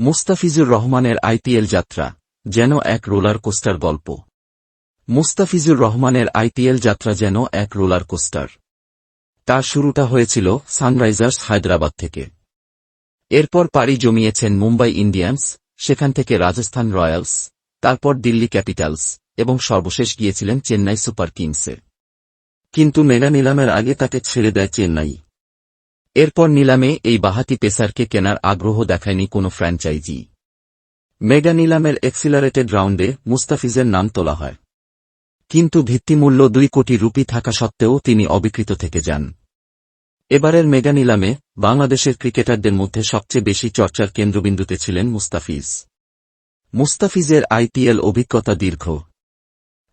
মুস্তাফিজুর রহমানের আইপিএল যাত্রা, যেন এক রোলার কোস্টার গল্প। মুস্তাফিজুর রহমানের আইপিএল যাত্রা যেন এক রোলার কোস্টার। তার শুরুটা হয়েছিল সানরাইজার্স হায়দ্রাবাদ থেকে। এরপর পাড়ি জমিয়েছেন মুম্বাই ইন্ডিয়ান্স, সেখান থেকে রাজস্থান রয়্যালস, তারপর দিল্লি ক্যাপিটালস, এবং সর্বশেষ গিয়েছিলেন চেন্নাই সুপার কিংসে। কিন্তু মেগা নিলামের আগে তাকে ছেড়ে দেয় চেন্নাই। এরপর নিলামে এই বাহাতি পেসারকে কেনার আগ্রহ দেখায়নি কোনো ফ্র্যাঞ্চাইজি। মেগা নিলামের এক্সিলারেটেড রাউন্ডে মুস্তাফিজের নাম তোলা হয়। কিন্তু ভিত্তিমূল্য দুই কোটি রুপি থাকা সত্ত্বেও তিনি অবিকৃত থেকে যান। এবারের মেগা নিলামে বাংলাদেশের ক্রিকেটারদের মধ্যে সবচেয়ে বেশি চর্চার কেন্দ্রবিন্দুতে ছিলেন মুস্তাফিজ। মুস্তাফিজের আইপিএল অভিজ্ঞতা দীর্ঘ।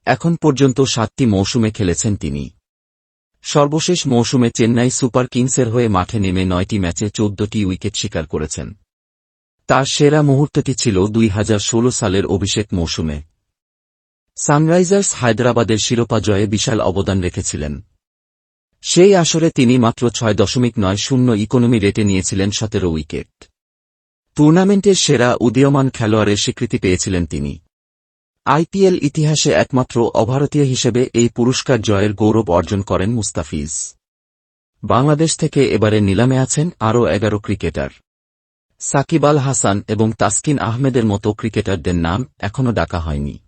এখন পর্যন্ত সাতটি মৌসুমে খেলেছেন তিনি। সর্বশেষ মৌসুমে চেন্নাই সুপার কিংসের হয়ে মাঠে নেমে নয়টি ম্যাচে চোদ্দটি উইকেট শিকার করেছেন। তার সেরা মুহূর্তটি ছিল দুই হাজার ষোলো সালের অভিষেক মৌসুমে। সানরাইজার্স হায়দ্রাবাদের শিরোপা জয়ে বিশাল অবদান রেখেছিলেন। সেই আসরে তিনি মাত্র ছয় দশমিক নয় শূন্য ইকোনমি রেটে নিয়েছিলেন সতেরো উইকেট। টুর্নামেন্টের সেরা উদীয়মান খেলোয়াড়ের স্বীকৃতি পেয়েছিলেন তিনি। আইপিএল ইতিহাসে একমাত্র অভারতীয় হিসেবে এই পুরস্কার জয়ের গৌরব অর্জন করেন মুস্তাফিজ। বাংলাদেশ থেকে এবারে নিলামে আছেন আরও এগারো ক্রিকেটার। সাকিব আল হাসান এবং তাসকিন আহমেদের মতো ক্রিকেটারদের নাম এখনও ডাকা হয়নি।